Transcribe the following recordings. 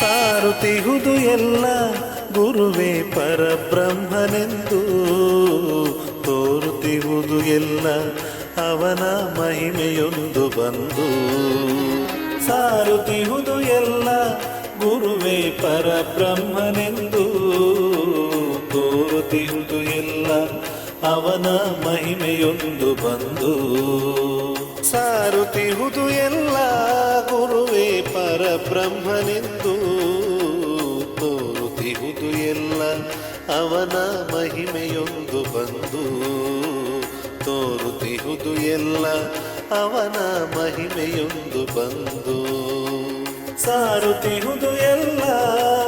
ಸಾರುತ್ತಿಹುದು ಎಲ್ಲ ಗುರುವೇ ಪರಬ್ರಹ್ಮನೆಂದು. ತೋರುತಿಹುದು ಎಲ್ಲ ಅವನ ಮಹಿಮೆಯೊಂದು ಬಂದು. ಸಾರುತಿಹುದು ಎಲ್ಲ ಗುರುವೇ ಪರಬ್ರಹ್ಮನೆಂದು. ತೋರುತಿಹುದು ಎಲ್ಲ ಅವನ ಮಹಿಮೆಯೊಂದು ಬಂದು. ಸಾರುತಿಹುದು ಎಲ್ಲ ಎಲ್ಲ ಅವನ ಮಹಿಮೆಯೊಂದು ಬಂದು. ಸಾರುತ್ತಿಹುದು ಎಲ್ಲ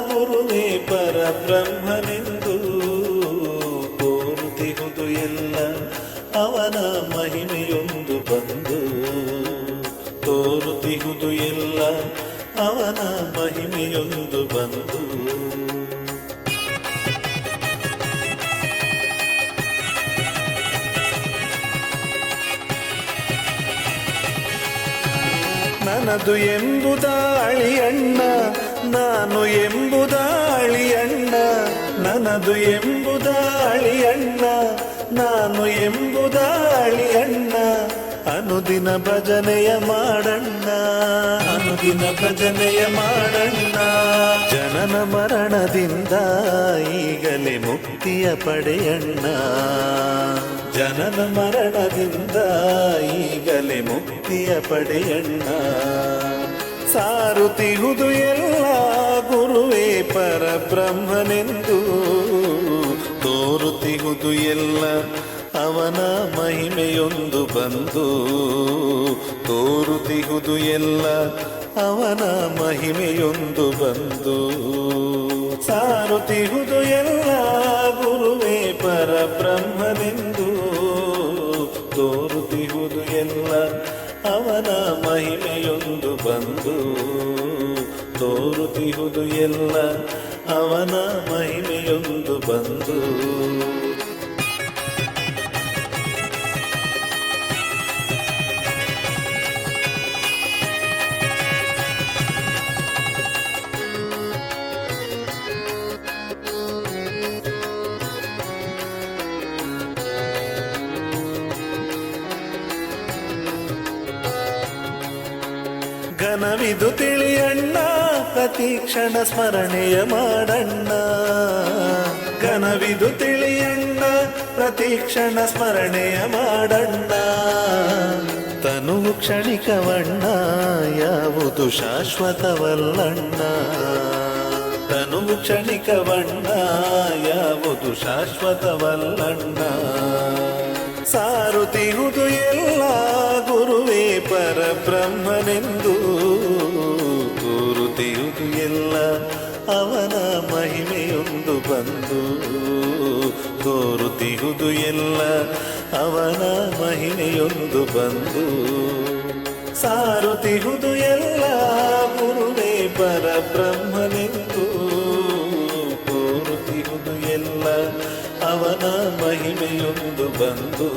ಗುರುವೇ ಪರಬ್ರಹ್ಮನೆಂದು. ತೋರುತ್ತಿಹುದು ಎಲ್ಲ ಅವನ ಮಹಿಮೆಯೊಂದು ಬಂದು. ತೋರುತ್ತಿಹುದು ಎಲ್ಲ ಅವನ ಮಹಿಮೆಯೊಂದು ಬಂದು. ನನ್ನದು ಎಂಬುದಾಳಿಯಣ್ಣ ನಾನು ಎಂಬುದಾಳಿಯಣ್ಣ ನನ್ನದು ಎಂಬುದಾಳಿಯಣ್ಣ ನಾನು ಎಂಬುದಾಳಿಯಣ್ಣ ಅನುದಿನ ಭಜನೆಯ ಮಾಡಣ್ಣ, ಅನುದಿನ ಭಜನೆಯ ಮಾಡಣ್ಣ. ಜನನ ಮರಣದಿಂದ ಈಗಲೇ ಮುಕ್ತಿಯ ಪಡೆಯಣ್ಣ. ಜನನ ಮರಣದಿಂದ ಈಗಲೇ ಮುಕ್ತಿಯ ಪಡೆಯಣ್ಣ. ಸಾರುತಿಹುದು ಎಲ್ಲ ಗುರುವೇ ಪರಬ್ರಹ್ಮನೆಂದು. ತೋರುತ್ತಿಹುದು ಎಲ್ಲ ಅವನ ಮಹಿಮೆಯೊಂದು ಬಂದು. ತೋರುತ್ತಿಹುದು ಎಲ್ಲ ಅವನ ಮಹಿಮೆಯೊಂದು ಬಂದು. ಸಾರುತಿಹುದು ಎಲ್ಲ ತೋರುತ್ತಿಹುದು ಎಲ್ಲ ಅವನ ಮಹಿಮೆಯೊಂದು ಬಂದು. ಘನವಿದು ತಿಳಿಯಣ್ಣ ಪ್ರತಿ ಕ್ಷಣ ಸ್ಮರಣೆಯ ಮಾಡಣ್ಣ. ಘನವಿದು ತಿಳಿಯಣ್ಣ, ಪ್ರತಿ ಕ್ಷಣ ಸ್ಮರಣೆಯ ಮಾಡಣ್ಣ. ತನುವು ಕ್ಷಣಿಕವಣ್ಣ, ಯಾವುದು ಶಾಶ್ವತವಲ್ಲಣ್ಣ. ತನುವು ಕ್ಷಣಿಕವಣ್ಣ, ಯಾವುದು ಶಾಶ್ವತವಲ್ಲಣ್ಣ. ಸಾರುತ್ತಿಹುದು ಎಲ್ಲ, ಗುರುವೇ ಪರಬ್ರಹ್ಮನೆಂದು. ಮಹಿಮೆಯೊಂದು ಬಂದು ತೋರುತ್ತಿಗುದು ಎಲ್ಲ ಅವನ ಮಹಿಮೆಯೊಂದು ಬಂದು ಸಾರುತ್ತಿಹುದು ಎಲ್ಲ ಗುರುವೇ ಪರಬ್ರಹ್ಮನೆಂದು ತೋರುತ್ತಿಹುದು ಎಲ್ಲ ಅವನ ಮಹಿಮೆಯೊಂದು ಬಂದು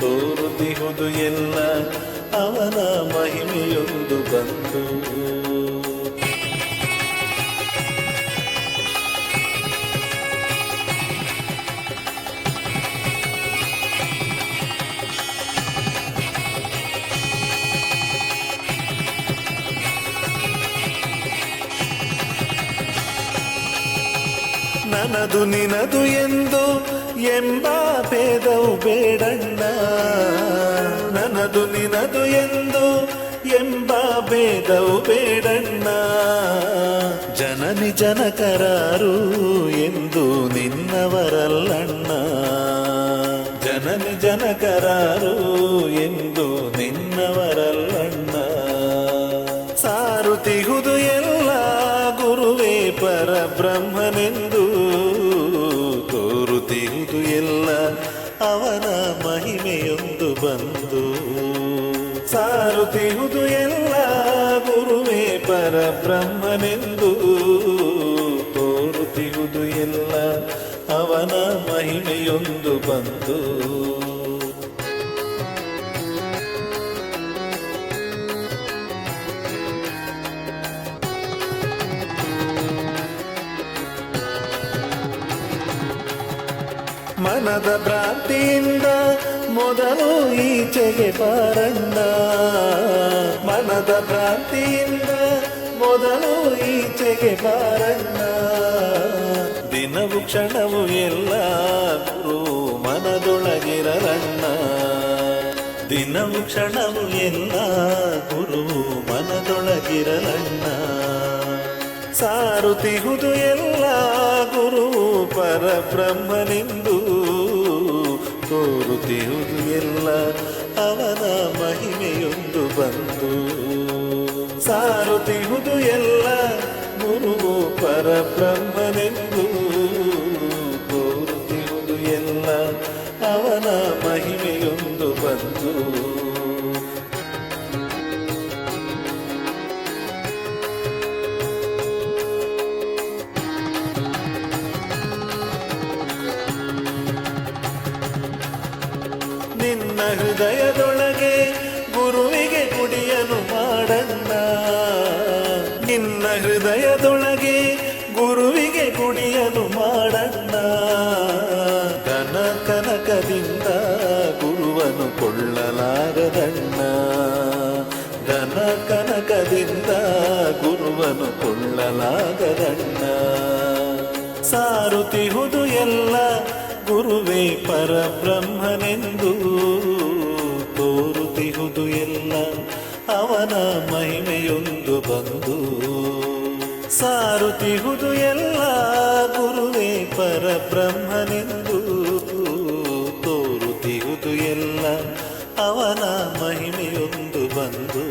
ತೋರುತ್ತಿಹುದು ಎಲ್ಲ ಅವನ ಮಹಿಮೆಯೊಂದು ಬಂದು ನನದು ನಿನದು ಎಂದು ಎಂಬ ಭೇದವು ಬೇಡಣ್ಣ. ನನದು ನಿನದು ಎಂದು ಎಂಬ ಭೇದವು ಬೇಡಣ್ಣ. ಜನನಿ ಜನಕರಾರು ಅವನ ಮಹಿಮೆಯೊಂದು ಬಂದು. ಸಾರುತ್ತಿಹುದು ಎಲ್ಲ ಗುರುವೇ ಪರಬ್ರಹ್ಮನೆಂದು. ತೋರುತ್ತಿಹುದು ಎಲ್ಲ ಅವನ ಮಹಿಮೆಯೊಂದು ಬಂದು. ಮನದ ಭ್ರಾಂತಿಯಿಂದ ಮೊದಲು ಈಚೆಗೆ ಬಾರಣ್ಣ. ಮನದ ಭ್ರಾಂತಿಯಿಂದ ಮೊದಲು ಈಚೆಗೆ ಬಾರಣ್ಣ. ದಿನವು ಕ್ಷಣವು ಎಲ್ಲ ಗುರು ಮನದೊಳಗಿರಲಣ್ಣ ದಿನವು ಕ್ಷಣವು ಎಲ್ಲ ಗುರು ಮನದೊಳಗಿರಲಣ್ಣ. ಸಾರುತಿಹುದು ಎಲ್ಲ ಗುರು ಪರಬ್ರಹ್ಮನೆಂದು ತೋರುತಿಹುದು ಎಲ್ಲ ಅವನ ಮಹಿಮೆಯೊಂದು ಬಂದು. ಸಾರುತಿಹುದು ಎಲ್ಲ ಗುರು ಪರಬ್ರಹ್ಮನೆಂದು. ತೋರುತಿಹುದು ಎಲ್ಲ ಅವನ ಮಹಿಮೆಯೊಂದು ಬಂದು. ನಿನ್ನ ಹೃದಯದೊಳಗೆ ಗುರುವಿಗೆ ಗುಡಿಯನು ಮಾಡಣ್ಣ. ನಿನ್ನ ಹೃದಯದೊಳಗೆ ಗುರುವಿಗೆ ಗುಡಿಯನು ಮಾಡಣ್ಣ. ಘನ ಕನಕದಿಂದ ಗುರುವನು ಕೊಳ್ಳಲಾಗದಣ್ಣ ಘನ ಕನಕದಿಂದ ಗುರುವನು ಕೊಳ್ಳಲಾಗದಣ್ಣ ಸಾರುತಿಹುದು ಎಲ್ಲ ಗುರುವೇ ಪರಬ್ರಹ್ಮನೆಂದು ಮಹಿಮೆಯೊಂದು ಬಂದು ಸಾರುತಿಹುದು ಎಲ್ಲ ಗುರುವೇ ಪರಬ್ರಹ್ಮನೆಂದು ತೋರುತಿಹುದು ಎಲ್ಲ ಅವನ ಮಹಿಮೆಯೊಂದು ಬಂದು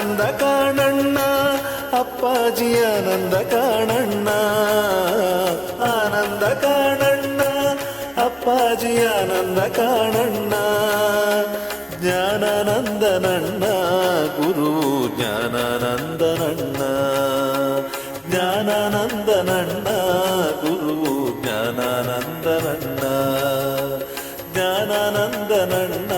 ಆನಂದ ಕಾಣಣ್ಣ ಅಪ್ಪಾಜಿ ಆನಂದ ಕಾಣಣ್ಣ ಆನಂದ ಕಾಣಣ್ಣ ಅಪ್ಪಾಜಿ ಆನಂದ ಕಾಣಣ್ಣ ಜ್ಞಾನಾನಂದನಣ್ಣ ಗುರು ಜ್ಞಾನಾನಂದನಣ್ಣ ಜ್ಞಾನಾನಂದನಣ್ಣ ಗುರು ಜ್ಞಾನಾನಂದನಣ್ಣ ಜ್ಞಾನಾನಂದನಣ್ಣ